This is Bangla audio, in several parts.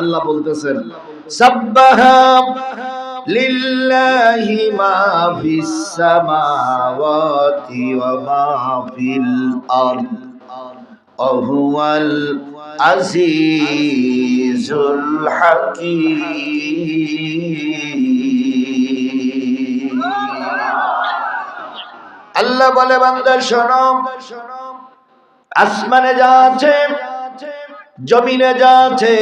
আল্লাহ বলতেছেন আল্লাহ বলে বান্দা শোনো আসমানে যা আছে জমিনে যা আছে,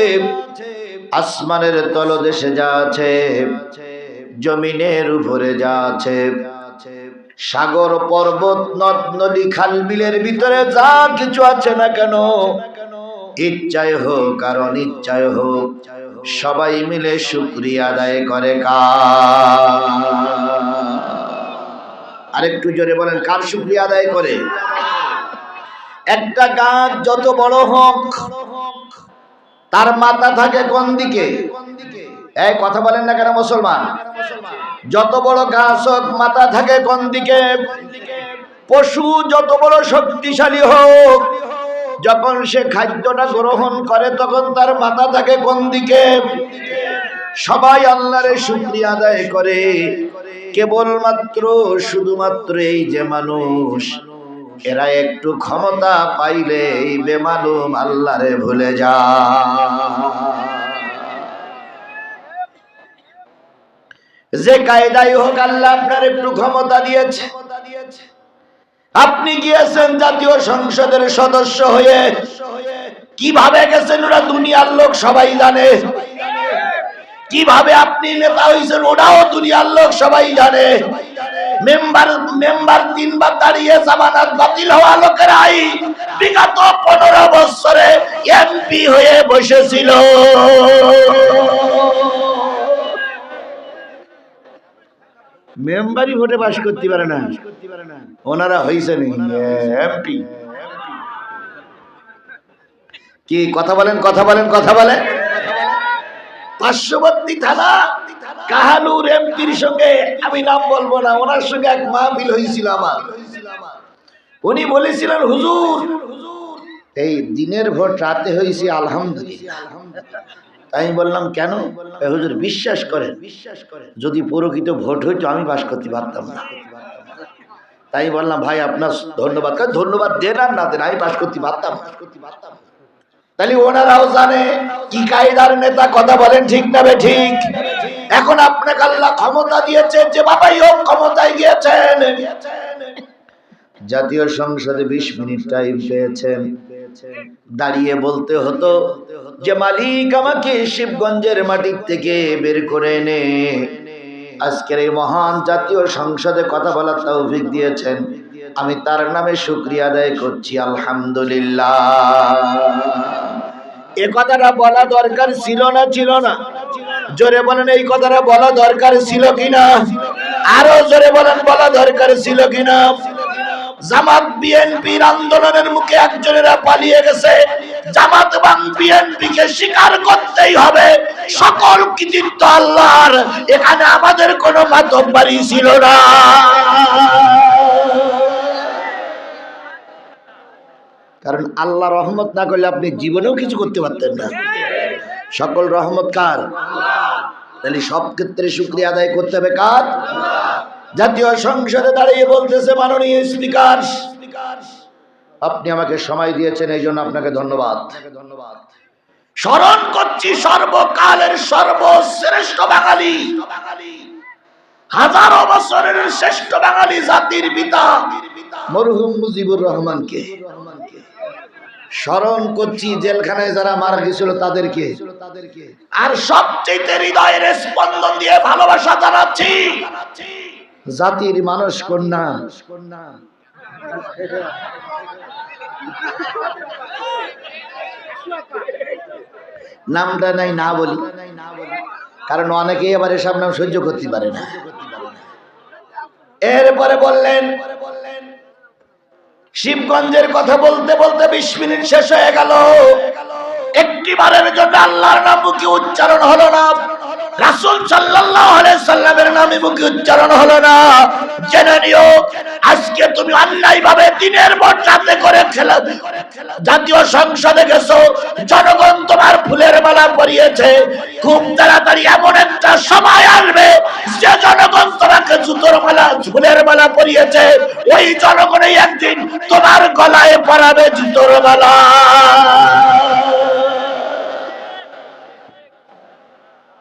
আসমানের তলদেশে যা জমিনের উপরে যা আছে, সাগর, পর্বত, নদ, নদী, খাল বিলের ভিতরে যা কিছু আছে না কেন, ইচ্ছায় হোক আর অনিচ্ছায় হোক, সবাই মিলে শুক্রিয়া আদায় করে কার? আরেকটু জোরে বলেন, কার শুক্রিয়া আদায় করে? একটা গাছ যত বড় হোক তার মাথা থাকে কোন দিকে? এই কথা বলেন না কেন মুসলমান? যত বড় গাছ হোক, মাথা থাকে কোন দিকে? পশু যত বড় শক্তিশালী হোক, যখন সে খাদ্যটা গ্রহণ করে, তখন তার মাথা থাকে কোন দিকে? সবাই আল্লাহরে শুক্রিয়া আদায় করে। কেবলমাত্র শুধুমাত্র এই যে মানুষ এরা একটু ক্ষমতা পাইলে এই বেমালুম আল্লাহরে ভুলে যায়। যে কায়দাই হোক আল্লাহ আপনার একটু ক্ষমতা দিয়েছে। আপনি গিয়েছেন জাতীয় সংসদের সদস্য হয়ে। কীভাবে গেছেন ওরা দুনিয়ার লোক সবাই জানে। কীভাবে আপনি নেতা হয়েছেন ওরাও দুনিয়ার লোক সবাই জানে। মেম্বার মেম্বার তিনবার দাঁড়িয়ে জামানাত বাতিল হওয়া লোকেরাই বিগত পনেরো বছরে এমপি হয়ে বসেছিল। মেম্বারই ভোটে পাস করতে পারে না। ওনারা হয়েছেন এমপি কি, কথা বলেন কথা বলেন কথা বলেন। পার্শ্ববর্তী থানা কাহালুর এমপির সঙ্গে আমি নাম বলব না, ওনার সঙ্গে এক মাহফিল হয়েছিল আমার। উনি বলেছিলেন, হুজুর, এই দিনের ভোট রাতে হয়েছে, আলহামদুলিল্লাহ। আমি বললাম, কেন? হুজুর, বিশ্বাস করেন বিশ্বাস করেন যদি প্রকৃত ভোট হইতো, আমি বাস করতে পারতাম না। তাই বললাম, ভাই, আপনার ধন্যবাদ। ধন্যবাদ দেন আর না দেন, আমি বাস করতে পারতাম পাস করতে পারতাম তাহলে ওনারাও জানে কি কায়দার নেতা কথা বলেন ঠিক না বে ঠিক। এখন আপনাকে আল্লাহ ক্ষমতা দিয়েছে যে বাবাই হোক ক্ষমতায় গিয়েছেন। জাতীয় সংসদে বিশ মিনিট টাইম পেয়েছেন। দাঁড়িয়ে বলতে হতো যে মালিক আমাকে শিবগঞ্জের মাটির থেকে বের করে এনে আজকের এই মহান জাতীয় সংসদে কথা বলার তৌফিক দিয়েছেন। আমি তার নামে শুক্রিয়া আদায় করছি, আলহামদুলিল্লাহ। এ কথাটা বলা দরকার ছিল না ছিল না। জোরে বলেন, এই কথাটা বলা দরকার ছিল কিনা? আরও জোরে বলেন, বলা দরকার ছিল কিনা? জামাত, বিএনপির আন্দোলনের মুখে একজনেরা পালিয়ে গেছে। জামাত এবং বিএনপি কে স্বীকার করতেই হবে। সকল কৃতিত্ব আল্লাহর। এখানে আমাদের কোনো মাতব্বারি ছিল না। কারণ আল্লাহ রহমত না করলে আপনি জীবনেও কিছু করতে পারতেন না। সকল রহমত কার? তাহলে সব ক্ষেত্রে শুক্রিয়া আদায় করতে হবে কার? জাতীয় সংসদে দাঁড়িয়ে বলতেছে মাননীয় স্পিকার। আপনি আমাকে সময় দিয়েছেন, এই জন্য আপনাকে ধন্যবাদ। ধন্যবাদ স্মরণ করছি সর্বকালের সর্বশ্রেষ্ঠ বাঙালি। হাজারো বছরের শ্রেষ্ঠ বাঙালি জাতির পিতা মরহুম মুজিবুর রহমানকে। স্মরণ করছি জেলখানায় যারা মারা গেছিল তাদেরকে। আর সবচেয়ে হৃদয়ের স্পন্দন দিয়ে ভালোবাসা জানাচ্ছি জাতির মানুষ কন্যা। নামটা নাই, না বলি। কারণ অনেকেই আবার এসব নাম সহ্য করতে পারে না। এরপরে বললেন, শিবগঞ্জের কথা বলতে বলতে বিশ মিনিট শেষ হয়ে গেল। একটিবারের জন্য আল্লাহর নাম মুখে উচ্চারণ হলো না। রাসূল সাল্লাল্লাহু আলাইহি সাল্লামের নামে মুখে উচ্চারণ হলো না। জেনে নিও, আজকে তুমি অন্যায় ভাবে দিনের ভোট রাতে করে খেলা, জাতীয় সংসদে গেছো, জনগণ তোমার ফুলের মালা পরিয়েছে। খুব তাড়াতাড়ি এমন একটা সময় আসবে যে জনগণ জুতোর মালা পরিয়েছে। ওই একদিন তোমার গলায় পরাবে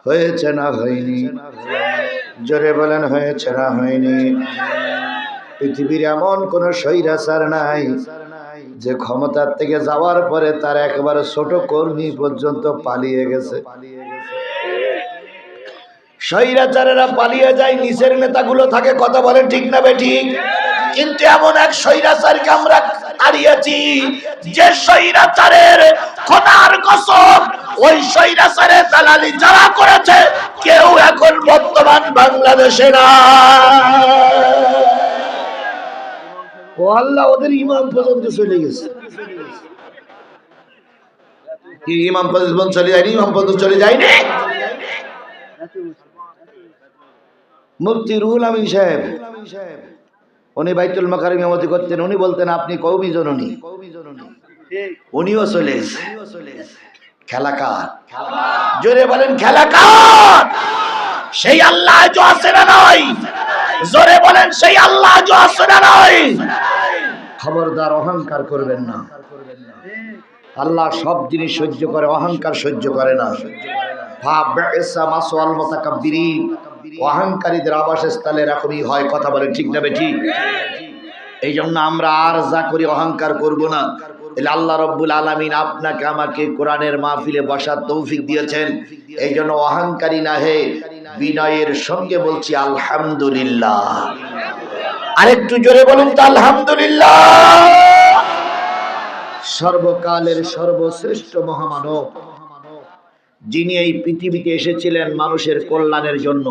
হয়েছে না হয়নি? জোরে বলেন, হয়েছে না হয়নি? পৃথিবীর এমন কোন স্বৈরাচার নাই, যে ক্ষমতার থেকে যাওয়ার পরে তার একেবারে ছোট কর্মী পর্যন্ত পালিয়ে গেছে। স্বৈরাচারেরা পালিয়ে যায়, নিচের নেতাগুলো থাকে, কথা বলে ঠিক না বেঠিক কিন্তু এমন এক স্বৈরাচারকে আমরা হারিয়েছি, যে স্বৈরাচারের খোদার কসম, ওই স্বৈরাচারের দালালি যারা করেছে, কেউ এখন বর্তমান বাংলাদেশে না ও আল্লাহ, ওদের ইমাম পর্যন্ত চলে গেছে। ইমাম পর্যন্ত চলে যায়নি? ইমাম পর্যন্ত চলে যায়নি? মুফতি রুহুল আমিন সাহেব। উনি বাইতুল মাকারিম ইমামতি করতেন। উনি বলতেন, আপনি কৌমি জননী। উনিও চলে এসে খেলা জোরে বলেন খেলাকার সেই আল্লাহ যে আছে না নয় জোরে বলেন, সেই আল্লাহ যে আছে না নয় খবরদার অহংকার করবেন না। আল্লাহ সব জিনিস সহ্য করে, অহংকার সহ্য করে না। অহংকারীদের আবাসস্থলে এরকমই হয়, কথা বলে ঠিক না ঠিক এই জন্য আমরা আর যা করি অহংকার করব না। আল্লাহ রব্বুল আলমিন আপনাকে, আমাকে কোরআনের মাহফিলে বসার তৌফিক দিয়েছেন। এই জন্য অহংকারী না হে, বিনয়ের সঙ্গে বলছি আলহামদুলিল্লাহ। আরেকটু জোরে বলুন তো আলহামদুলিল্লাহ। সর্বকালের সর্বশ্রেষ্ঠ মহামানব, যিনি এই পৃথিবীতে এসেছিলেন মানুষের কল্যাণের জন্য।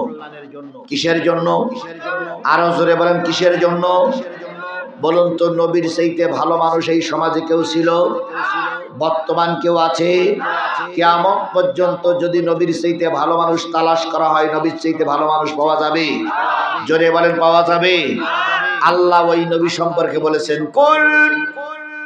কিসের জন্য? আরও জোরে বলেন, কিসের জন্য? বলুন তো, নবীর সেইতে ভালো মানুষ এই সমাজে কেউ ছিল? বর্তমান কেউ আছে? কেমন পর্যন্ত যদি নবীর সেইতে ভালো মানুষ তালাশ করা হয়, নবীর সেইতে ভালো মানুষ পাওয়া যাবে? জোরে বলেন, পাওয়া যাবে? আল্লাহ ওই নবী সম্পর্কে বলেছেন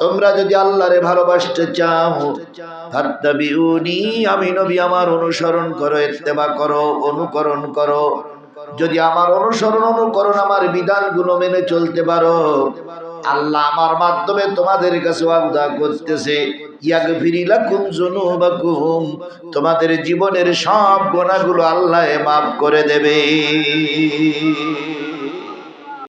তোমরা যদি আল্লাহ রে ভালোবাসতে চাও আমি নবী আমার অনুসরণ করো, ইত্তেবা করো, অনুকরণ করো। যদি আমার অনুসরণ, অনুকরণ আমার বিধানগুলো মেনে চলতে পারো আল্লাহ আমার মাধ্যমে তোমাদের কাছে ওয়াদা করতেছে তোমাদের জীবনের সব গোনাগুলো আল্লাহ মাফ করে দেবে।